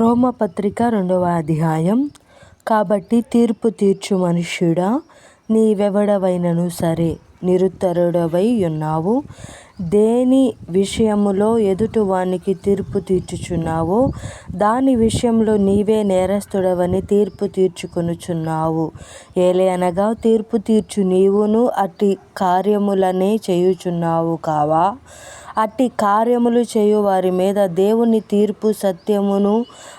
రోమపత్రిక రెండవ అధ్యాయం. కాబట్టి తీర్పు తీర్చు మనుష్యుడా నీవెవడవైనను సరే నిరుత్తరుడవై ఉన్నావు. దేని విషయములో ఎదుటివానికి తీర్పు తీర్చుచున్నావో దాని విషయంలో నీవే నేరస్తుడవని తీర్పు తీర్చుకొనుచున్నావు. అనగా తీర్పు తీర్చు నీవును అట్టి కార్యములనే చేయుచున్నావు కావా? అట్టి కార్యములు చేయు వారి మీద దేవుని తీర్పు సత్యమును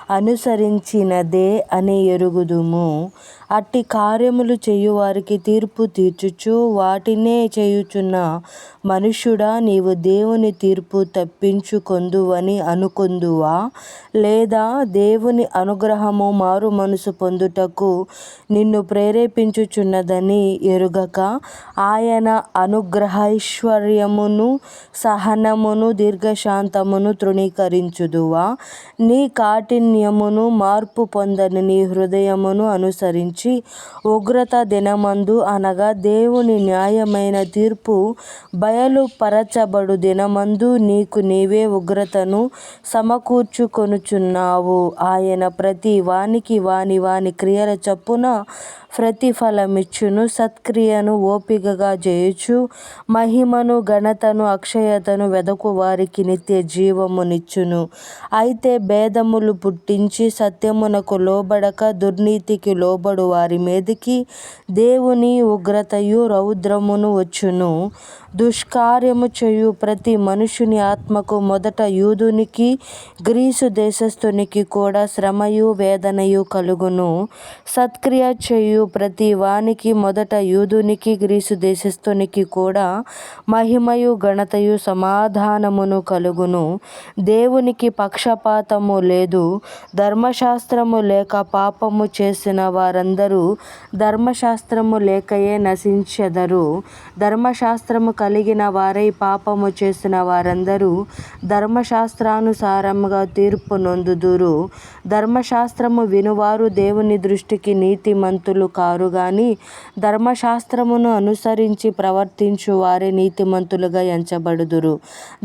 అనుసరించినదే అని ఎరుగుదుము. అట్టి కార్యములు చేయువారికి తీర్పు తీర్చుచు వాటినే చేయుచున్న మనుష్యుడా నీవు దేవుని తీర్పు తప్పించుకొందువని అనుకొందువా? లేదా దేవుని అనుగ్రహము మారు మనసు పొందుటకు నిన్ను ప్రేరేపించుచున్నదని ఎరుగక ఆయన అనుగ్రహైశ్వర్యమును సహనమును దీర్ఘశాంతమును తృణీకరించుదువా? నీ కాఠిన్యమును మార్పు పొందని నీ హృదయమును అనుసరించి ఉగ్రత దినమందు అనగా దేవుని న్యాయమైన తీర్పు బయలుపరచబడు దినమందు నీకు నీవే ఉగ్రతను సమకూర్చుకొనుచున్నావు. ఆయన ప్రతి వానికి వాని వాని క్రియల చొప్పున ప్రతిఫలమిచ్చును. సత్క్రియను ఓపికగా చేయుచు మహిమను ఘనతను అక్షయతను వెదకు వారికి నిత్య జీవమునిచ్చును. అయితే భేదములు పుట్టించి సత్యమునకు లోబడక దుర్నీతికి లోబడు వారి మీదకి దేవుని ఉగ్రతయు రౌద్రమును వచ్చును. దుష్కార్యము చేయు ప్రతి మనుషుని ఆత్మకు మొదట యూదునికి గ్రీసు దేశస్థునికి కూడా శ్రమయు వేదనయు కలుగును. సత్క్రియ చేయు ప్రతి వానికి మొదట యూదునికి గ్రీసు దేశస్థునికి కూడా మహిమయు ఘనతయు సమాధానమును కలుగును. దేవునికి పక్షపాతము లేదు. ధర్మశాస్త్రము లేక పాపము చేసిన వారందరూ ధర్మశాస్త్రము లేకయే నశించెదరు. ధర్మశాస్త్రము కలిగిన వారై పాపము చేసిన వారందరూ ధర్మశాస్త్రానుసారముగా తీర్పు నొందుదురు. ధర్మశాస్త్రము వినువారు దేవుని దృష్టికి నీతిమంతులు కారు గాని ధర్మశాస్త్రమును అనుసరించి ప్రవర్తించు వారే నీతిమంతులుగా ఎంచబడుదురు.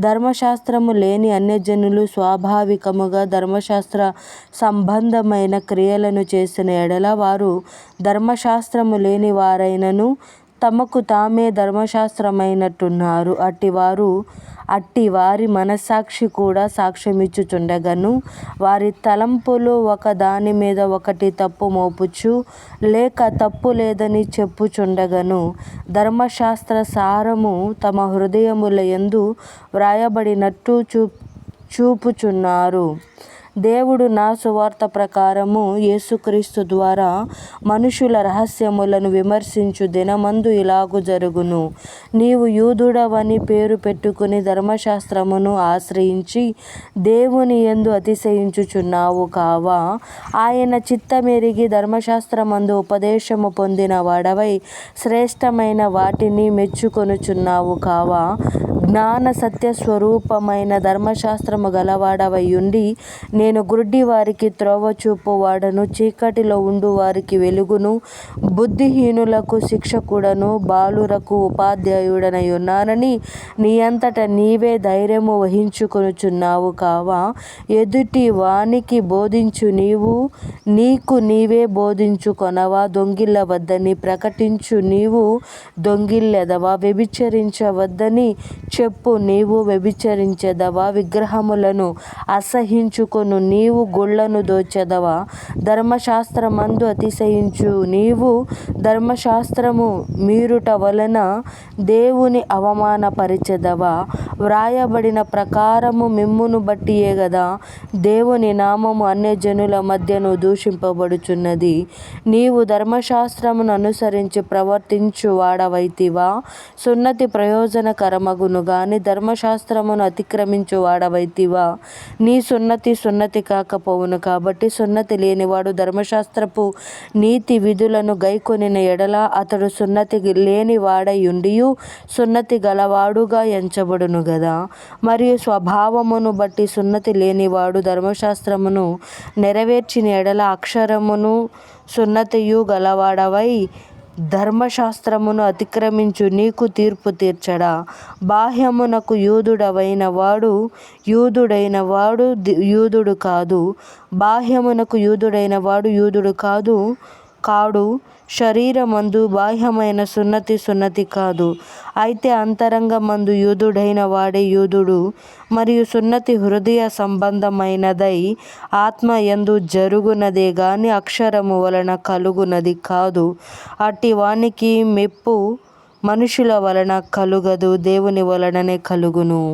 ధర్మశాస్త్రము లేని అన్యజనులు స్వాభావికముగా ధర్మశాస్త్ర సంబంధమైన క్రియలను చేసిన ఎడల వారు ధర్మశాస్త్రము లేని వారైనను తమకు తామే ధర్మశాస్త్రమైనట్టున్నారు. అట్టివారు అట్టి వారి మనస్సాక్షి కూడా సాక్ష్యమిచ్చుచుండగను. వారి తలంపులు ఒక దాని మీద ఒకటి తప్పు మోపుచు లేక తప్పు లేదని చెప్పుచుండగను. ధర్మశాస్త్ర సారము తమ హృదయముల యందు వ్రాయబడినట్టు చూ చూపుచున్నారు. దేవుడు నా సువార్త ప్రకారము యేసుక్రీస్తు ద్వారా మనుషుల రహస్యములను విమర్శించు దినమందు ఇలాగు జరుగును. నీవు యూదుడవని పేరు పెట్టుకుని ధర్మశాస్త్రమును ఆశ్రయించి దేవుని ఎందు అతిశయించుచున్నావు కావా? ఆయన చిత్తమెరిగి ధర్మశాస్త్రమందు ఉపదేశము పొందిన వాడవై శ్రేష్టమైన వాటిని మెచ్చుకొనుచున్నావు కావా? జ్ఞాన సత్య స్వరూపమైన ధర్మశాస్త్రము గలవాడవై ఉండి నేను గుడ్డి వారికి త్రోవ చూపు వాడను చీకటిలో ఉండు వారికి వెలుగును బుద్ధిహీనులకు శిక్షకుడను బాలురకు ఉపాధ్యాయుడనై ఉన్నానని నీ అంతట నీవే ధైర్యము వహించుకొనుచున్నావు కావా? ఎదుటి వానికి బోధించు నీవు నీకు నీవే బోధించుకొనవా? దొంగిల్లవద్దని ప్రకటించు నీవు దొంగిల్లెదవా వ్యభిచరించవద్దని చెప్పు నీవు వ్యభిచరించెదవా? విగ్రహములను అసహించుకొను నీవు గుళ్ళను దోచెదవా? ధర్మశాస్త్రమందు అతిశయించు నీవు ధర్మశాస్త్రము మీరుట వలన దేవుని అవమానపరిచెదవా? వ్రాయబడిన ప్రకారము మిమ్మును బట్టియే గదా దేవుని నామము అన్యజనుల మధ్యను దూషింపబడుచున్నది. నీవు ధర్మశాస్త్రమును అనుసరించి ప్రవర్తించు వాడవైతివా సున్నతి ప్రయోజనకరమగును గాని ధర్మశాస్త్రమును అతిక్రమించు వాడవైతివా నీ సున్నతి సున్నతి కాకపోవును కాబట్టి సున్నతి లేనివాడు ధర్మశాస్త్రపు నీతి విధులను గైకొనిన ఎడల అతడు సున్నతి లేని వాడై సున్నతి గలవాడుగా ఎంచబడును గదా. మరియు స్వభావమును బట్టి సున్నతి లేనివాడు ధర్మశాస్త్రమును నెరవేర్చిన ఎడల అక్షరమును సున్నతియు గలవాడవై ధర్మశాస్త్రమును అతిక్రమించు నీకు తీర్పు తీర్చడా? బాహ్యమునకు యూదుడవైన వాడు యూదుడైన వాడు యూదుడు కాదు. బాహ్యమునకు యూదుడైన వాడు యూదుడు కాదు. కాడు శరీరమందు బాహ్యమైన సున్నతి సున్నతి కాదు. అయితే అంతరంగమందు యూదుడైన వాడే యూదుడు మరియు సున్నతి హృదయ సంబంధమైనదై ఆత్మ యందు జరుగునదే గాని అక్షరము వలన కలుగునది కాదు. అట్టి వానికి మెప్పు మనుషుల వలన కలుగదు దేవుని వలననే కలుగును.